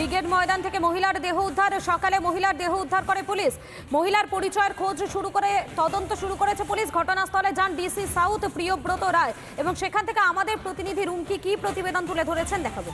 Brigade ময়দান থেকে মহিলার দেহ উদ্ধার। সকালে মহিলার দেহ উদ্ধার করে পুলিশ। মহিলার পরিচয়ের খোঁজ শুরু করে, তদন্ত শুরু করেছে পুলিশ। ঘটনাস্থলে যান ডিসি সাউথ প্রিয়ব্রত রায়। এবং সেখান থেকে আমাদের প্রতিনিধি রুমকি কি প্রতিবেদন তুলে ধরেছেন দেখাবো।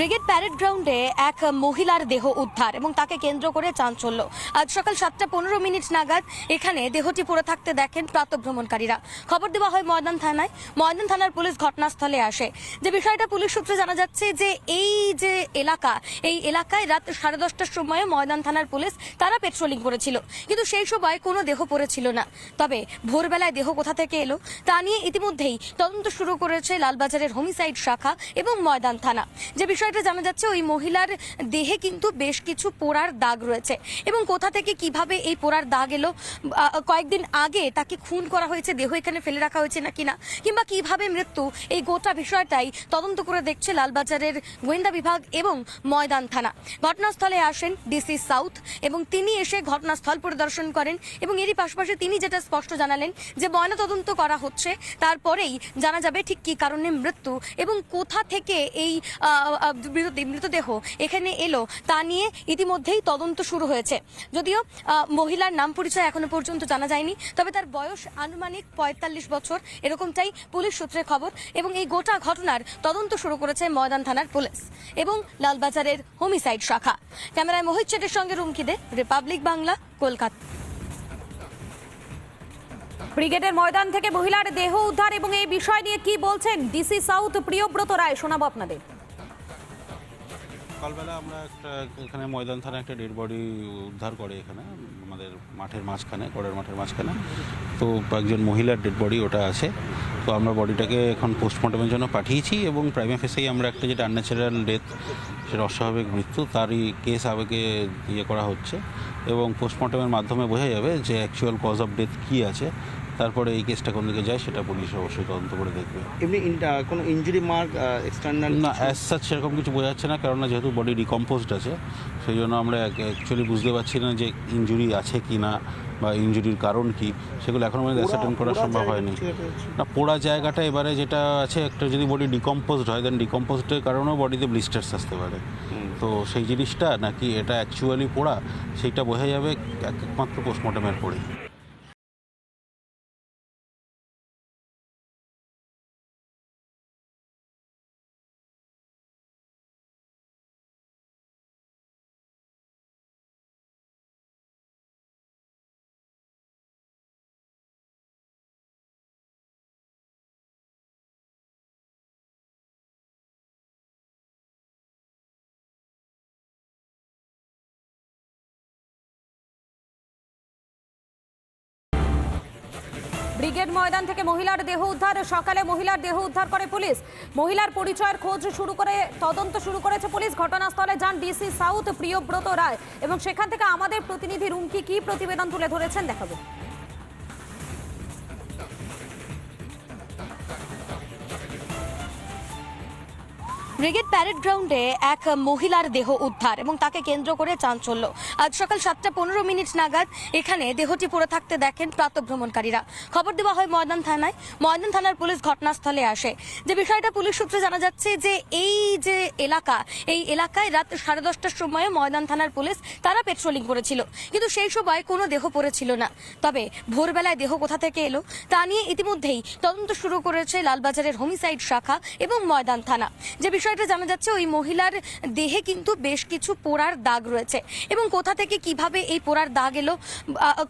ব্রিগেড প্যারেড গ্রাউন্ডে এক মহিলার দেহ উদ্ধার এবং তাকে কেন্দ্র করে চাঞ্চল্য। আজ সকাল সাতটা পনেরো মিনিট নাগাদ এখানে দেহটি পড়ে থাকতে দেখেন প্রাতভ্রমণকারীরা। খবর দেওয়া হয় ময়দান থানায়। ময়দান থানার পুলিশ ঘটনাস্থলে আসে। যে বিষয়টা পুলিশ সূত্রে জানা যাচ্ছে যে এই যে এলাকা, এই এলাকায় রাত সাড়ে দশটার সময় ময়দান থানার পুলিশ তারা পেট্রোলিং করেছিল। কিন্তু সেই সময় কোনো দেহ পড়েছিল না। তবে ভোরবেলায় দেহ কোথা থেকে এলো তা নিয়ে ইতিমধ্যেই তদন্ত শুরু করেছে লালবাজারের হোমিসাইড শাখা এবং ময়দান থানা। যে বিষয়টা জানা যাচ্ছে ওই মহিলার দেহে কিন্তু বেশ কিছু পোড়ার দাগ রয়েছে। এবং কোথা থেকে কীভাবে এই পোড়ার দাগ এলো কয়েকদিন আগে তাকে খুন করা হয়েছে, দেহ এখানে ফেলে রাখা হয়েছে নাকি না? কিংবা কীভাবে মৃত্যু? এই গোটা বিষয়টাই তদন্ত করে দেখছে লালবাজারের গোয়েন্দা বিভাগ এবং ময়দান থানা। ঘটনাস্থলে আসেন ডিসি সাউথ এবং তিনি এসে ঘটনাস্থল পরিদর্শন করেন এবং এরই পাশাপাশি তিনি যেটা স্পষ্ট জানালেন যে ময়নাতদন্ত করা হচ্ছে, তারপরেই জানা যাবে ঠিক কি কারণে মৃত্যু এবং কোথা থেকে এই মৃতদেহ এখানে এলো, তা নিয়ে ইতিমধ্যেই তদন্ত শুরু হয়েছে। যদিও মহিলার নাম পরিচয় এখনও পর্যন্ত জানা যায়নি, তবে তার বয়স আনুমানিক পঁয়তাল্লিশ বছর, এরকমটাই পুলিশ সূত্রে খবর এবং এই গোটা ঘটনার তদন্ত শুরু করেছে ময়দান থানার পুলিশ এবং লালবাজারের হোমিসাইড শাখা। ক্যামেরায় মোহিত শেটের সঙ্গে রুমকিদে রিপাবলিক বাংলা, কলকাতা। ব্রিগেডের ময়দান থেকে মহিলার দেহ উদ্ধার এবং এই বিষয় নিয়ে কি বলছেন ডিসি সাউথ প্রিয়ব্রত রায়, শোনাবো আপনাদের। সকালবেলা আমরা একটা, এখানে ময়দান থানা একটা ডেড বডি উদ্ধার করে এখানে, আমাদের মাঠের মাঝখানে, গড়ের মাঠের মাঝখানে। তো একজন মহিলার ডেড বডি ওটা আছে। তো আমরা বডিটাকে এখন পোস্টমর্টমের জন্য পাঠিয়েছি এবং প্রাইমে ফেসেই আমরা একটা যেটা আনন্যাচারাল ডেথ সেটা অস্বাভাবিক মৃত্যু, তারই কেস আবেগে ইয়ে করা হচ্ছে। এবং পোস্টমর্টমের মাধ্যমে বোঝা যাবে যে অ্যাকচুয়াল কজ অফ ডেথ কী আছে। তারপরে এই কেসটা কোন দিকে যায় সেটা পুলিশ অবশ্যই তদন্ত করে দেখবে। এমনি কোনো ইনজুরি মার্ক এক্সটার্নাল না অ্যাজ সাচ সেরকম কিছু বোঝা যাচ্ছে না কেননা যেহেতু বডি ডিকম্পোজড আছে সেই জন্য আমরা অ্যাকচুয়ালি বুঝতে পারছি না যে ইনজুরি আছে কি না বা ইনজুরির কারণ কি সেগুলো এখনও আমাদের অ্যাসার্টেন করা সম্ভব হয়নি। না পোড়া জায়গাটা এবারে যেটা আছে একটা যদি বডি ডিকম্পোজড হয় দেন ডিকম্পোজডের কারণেও বডিতে ব্লিস্টার্স আসতে পারে। তো সেই জিনিসটা নাকি এটা অ্যাকচুয়ালি পোড়া সেইটা বোঝা যাবে একমাত্র পোস্টমর্টমের পরেই। ব্রিগেড ময়দান থেকে মহিলার দেহ উদ্ধার। সকালে মহিলার দেহ উদ্ধার করে পুলিশ। মহিলার পরিচয়ের খোঁজ শুরু করে, তদন্ত শুরু করেছে পুলিশ। ঘটনাস্থলে যান ডিসি সাউথ প্রিয়ব্রত রায়। এবং সেখান থেকে আমাদের প্রতিনিধি রুমকি কি প্রতিবেদন তুলে ধরেছেন দেখাবো। ব্রিগেড প্যারেড গ্রাউন্ডে এক মহিলার দেহ উদ্ধার এবং তাকে কেন্দ্র করে চাঞ্চল্য। আজ সকাল সাতটা পনেরো মিনিট নাগাদ এখানে দেহটি পড়ে থাকতে দেখেন প্রাতভ্রমণকারীরা খবর দেওয়া হয় ময়দান থানায়। ময়দান থানার পুলিশ ঘটনাস্থলে আসে। যে বিষয়টা পুলিশ সূত্রে জানা যাচ্ছে যে এই যে এলাকা, এই এলাকায় রাত সাড়ে দশটার সময় ময়দান থানার পুলিশ তারা পেট্রোলিং করেছিল। কিন্তু সেই সময় কোনো দেহ পড়েছিল না। তবে ভোরবেলায় দেহ কোথা থেকে এলো তা নিয়ে ইতিমধ্যেই তদন্ত শুরু করেছে লালবাজারের হোমিসাইড শাখা এবং ময়দান থানা। যে বিষয়টা জানা যাচ্ছে, ওই মহিলার দেহে কিন্তু বেশ কিছু পোড়ার দাগ রয়েছে। এবং কোথা থেকে কীভাবে এই পোড়ার দাগ এলো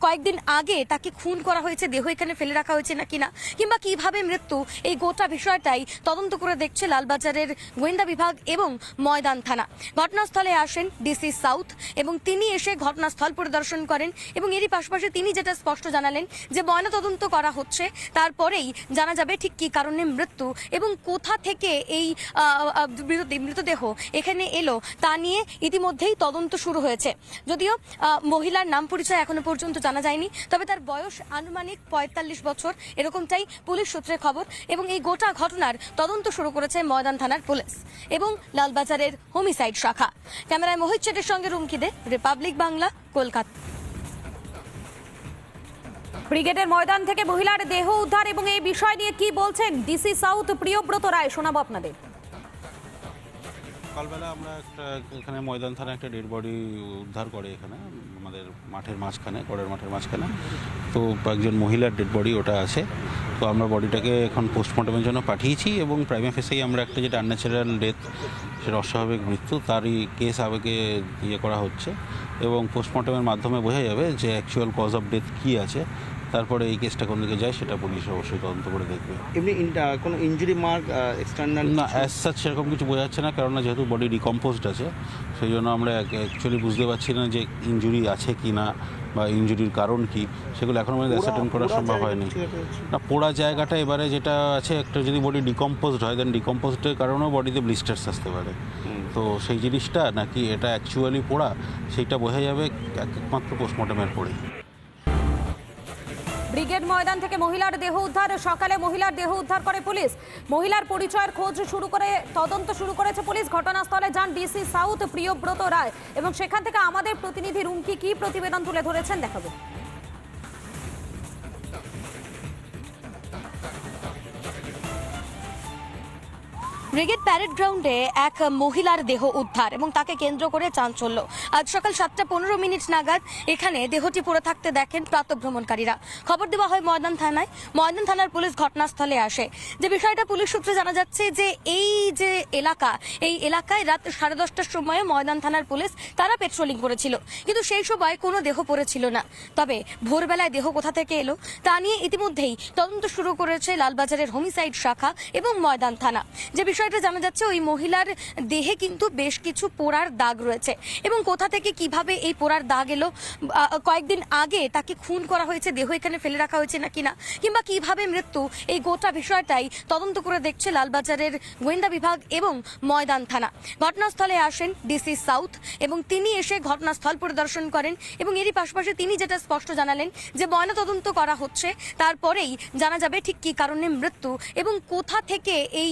কয়েকদিন আগে তাকে খুন করা হয়েছে, দেহ এখানে ফেলে রাখা হয়েছে নাকি না কিংবা কীভাবে মৃত্যু, এই গোটা বিষয়টাই তদন্ত করে দেখছে লালবাজারের গোয়েন্দা বিভাগ এবং ময়দান থানা। ঘটনাস্থলে আসেন ডিসি সাউথ এবং তিনি এসে ঘটনাস্থল পরিদর্শন করেন এবং এরই পাশাপাশি তিনি যেটা স্পষ্ট জানালেন যে ময়নাতদন্ত করা হচ্ছে, তারপরেই জানা যাবে ঠিক কি কারণে মৃত্যু এবং কোথা থেকে এই মৃতদেহ এখানে এলো, তা নিয়ে ইতিমধ্যেই তদন্ত শুরু হয়েছে। যদিও মহিলার নাম পরিচয় এখনও পর্যন্ত জানা যায়নি, তবে তার বয়স আনুমানিক পঁয়তাল্লিশ বছর, এরকমটাই পুলিশ সূত্রে খবর, এবং এই গোটা ঘটনার তদন্ত শুরু করেছে ময়দান থানার পুলিশ এবং লালবাজারের হোমিসাইড শাখা। ক্যামেরায় মোহিত শেটের সঙ্গে রুমকিদে, রিপাবলিক বাংলা, কলকাতা। ব্রিগেডের ময়দান থেকে মহিলার দেহ উদ্ধার এবং এই বিষয় নিয়ে কি বলছেন ডিসি সাউথ প্রিয়ব্রত রায়, শোনাবো আপনাদের। সকালবেলা আমরা একটা এখানে ময়দান থানা একটা ডেড বডি উদ্ধার করে এখানে, আমাদের মাঠের মাঝখানে, গড়ের মাঠের মাঝখানে। তো একজন মহিলার ডেড বডি ওটা আছে। তো আমরা বডিটাকে এখন পোস্টমর্টমের জন্য পাঠিয়েছি এবং প্রাইমে ফেসেই আমরা একটা যেটা আনন্যাচারাল ডেথ সেটা অস্বাভাবিক মৃত্যু, তারই কেস আবেগে ইয়ে করা হচ্ছে। এবং পোস্টমর্টমের মাধ্যমে বোঝা যাবে যে অ্যাকচুয়াল কজ অফ ডেথ কী আছে। তারপরে এই কেসটা কোন দিকে যায় সেটা পুলিশ অবশ্যই তদন্ত করে দেখবে। এমনি কোনো ইঞ্জুরি মার্ক এক্সটার্নাল না অ্যাজ সাচ সেরকম কিছু বোঝা যাচ্ছে না কেননা যেহেতু বডি ডিকম্পোজড আছে সেই জন্য আমরা অ্যাকচুয়ালি বুঝতে পারছি না যে ইঞ্জুরি আছে কি না বা ইঞ্জুরির কারণ কি সেগুলো এখনও পর্যন্ত অ্যাসার্টেন করা সম্ভব হয়নি। না পোড়া জায়গাটা এবারে যেটা আছে একটা যদি বডি ডিকম্পোজড হয় দেন ডিকম্পোজডের কারণেও বডিতে ব্লিস্টার্স আসতে পারে। তো সেই জিনিসটা নাকি এটা অ্যাকচুয়ালি পোড়া সেইটা বোঝা যাবে একমাত্র পোস্টমর্টমের পরেই। ব্রিগেড ময়দান থেকে মহিলার দেহ উদ্ধার। সকালে মহিলার দেহ উদ্ধার করে পুলিশ। মহিলার পরিচয়ের খোঁজ শুরু করে, তদন্ত শুরু করেছে পুলিশ। ঘটনাস্থলে যান ডিসি সাউথ প্রিয়ব্রত রায় এবং সেখান থেকে আমাদের প্রতিনিধি রুমকি কি প্রতিবেদন তুলে ধরেছেন দেখাবো। ব্রিগেড প্যারেড গ্রাউন্ডে এক মহিলার দেহ উদ্ধার এবং তাকে কেন্দ্র করে চাঞ্চল্য। আজ সকাল সাতটা পনেরো মিনিট নাগাদ এখানে দেহটি পড়ে থাকতে দেখেন প্রাতভ্রমণকারীরা। খবর দেওয়া হয় ময়দান থানায়। ময়দান থানার পুলিশ ঘটনাস্থলে আসে। যে বিষয়টা পুলিশ সূত্রে জানা যাচ্ছে যে এই যে এলাকা, এই এলাকায় রাত সাড়ে দশটার সময় ময়দান থানার পুলিশ তারা পেট্রোলিং করেছিল। কিন্তু সেই সময় কোনো দেহ পড়েছিল না। তবে ভোরবেলায় দেহ কোথা থেকে এলো তা নিয়ে ইতিমধ্যেই তদন্ত শুরু করেছে লালবাজারের হোমিসাইড শাখা এবং ময়দান থানা। যে বিষয়টা জানা যাচ্ছে, ওই মহিলার দেহে কিন্তু বেশ কিছু পোড়ার দাগ রয়েছে। এবং কোথা থেকে কীভাবে এই পোড়ার দাগ এলো কয়েকদিন আগে তাকে খুন করা হয়েছে, দেহ এখানে ফেলে রাখা হয়েছে না কিনা, কিংবা কীভাবে মৃত্যু, এই গোটা বিষয়টাই তদন্ত করে দেখছে লালবাজারের গোয়েন্দা বিভাগ এবং ময়দান থানা। ঘটনাস্থলে আসেন ডিসি সাউথ এবং তিনি এসে ঘটনাস্থল পরিদর্শন করেন এবং এরই পাশাপাশি তিনি যেটা স্পষ্ট জানালেন যে ময়না তদন্ত করা হচ্ছে, তারপরেই জানা যাবে ঠিক কি কারণে মৃত্যু এবং কোথা থেকে এই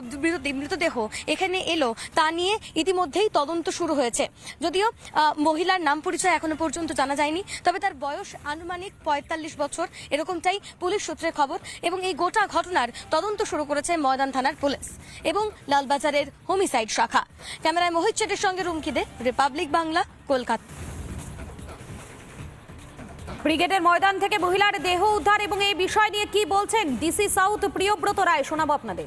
মৃতদেহ- এখানে এলো, তা নিয়ে ইতিমধ্যেই তদন্ত শুরু হয়েছে। যদিও মহিলার নাম পরিচয় এখনও পর্যন্ত জানা যায়নি, তবে তার বয়স আনুমানিক পঁয়তাল্লিশ বছর, এরকমটাই পুলিশ সূত্রে খবর এবং এই গোটা ঘটনার তদন্ত শুরু করেছে ময়দান থানার পুলিশ এবং লালবাজারের হোমিসাইড শাখা। ক্যামেরায় মোহিত শেটের সঙ্গে রুমকি দে, রিপাবলিক বাংলা, কলকাতা। ব্রিগেডের ময়দান থেকে মহিলার দেহ উদ্ধার এবং এই বিষয় নিয়ে কি বলছেন ডিসি সাউথ প্রিয়ব্রত রায়, শোনাবো আপনাদের।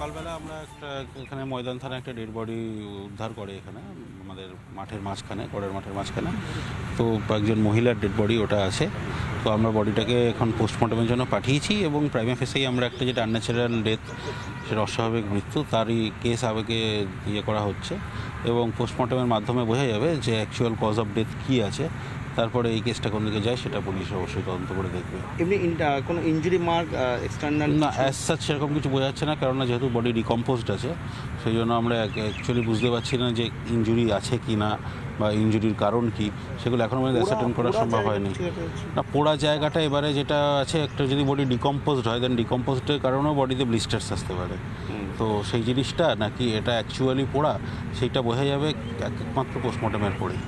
সকালবেলা আমরা একটা, এখানে ময়দান থানা একটা ডেড বডি উদ্ধার করে এখানে, আমাদের মাঠের মাঝখানে, গড়ের মাঠের মাঝখানে। তো একজন মহিলার ডেড বডি ওটা আছে। তো আমরা বডিটাকে এখন পোস্টমর্টমের জন্য পাঠিয়েছি এবং প্রাইমে ফেসেই আমরা একটা যেটা আনন্যাচারাল ডেথ সেটা অস্বাভাবিক মৃত্যু, তারই কেস আবেগে ইয়ে করা হচ্ছে। এবং পোস্টমর্টমের মাধ্যমে বোঝা যাবে যে অ্যাকচুয়াল কজ অফ ডেথ কী আছে। তারপরে এই কেসটা কোন দিকে যায় সেটা পুলিশ অবশ্যই তদন্ত করে দেখবে। এমনি কোনো ইঞ্জুরি মার্ক এক্সটার্নাল না অ্যাজ সাচ সেরকম কিছু বোঝা যাচ্ছে না কেননা যেহেতু বডি ডিকম্পোজড আছে সেই জন্য আমরা অ্যাকচুয়ালি বুঝতে পারছি না যে ইঞ্জুরি আছে কি না বা ইঞ্জুরির কারণ কি সেগুলো এখনও পর্যন্ত অ্যাসার্টেন করা সম্ভব হয়নি। না পোড়া জায়গাটা এবারে যেটা আছে একটা যদি বডি ডিকম্পোজড হয় দেন ডিকম্পোজডের কারণেও বডিতে ব্লিস্টার্স আসতে পারে। তো সেই জিনিসটা নাকি এটা অ্যাকচুয়ালি পোড়া সেইটা বোঝা যাবে একমাত্র পোস্টমর্টমের পরেই।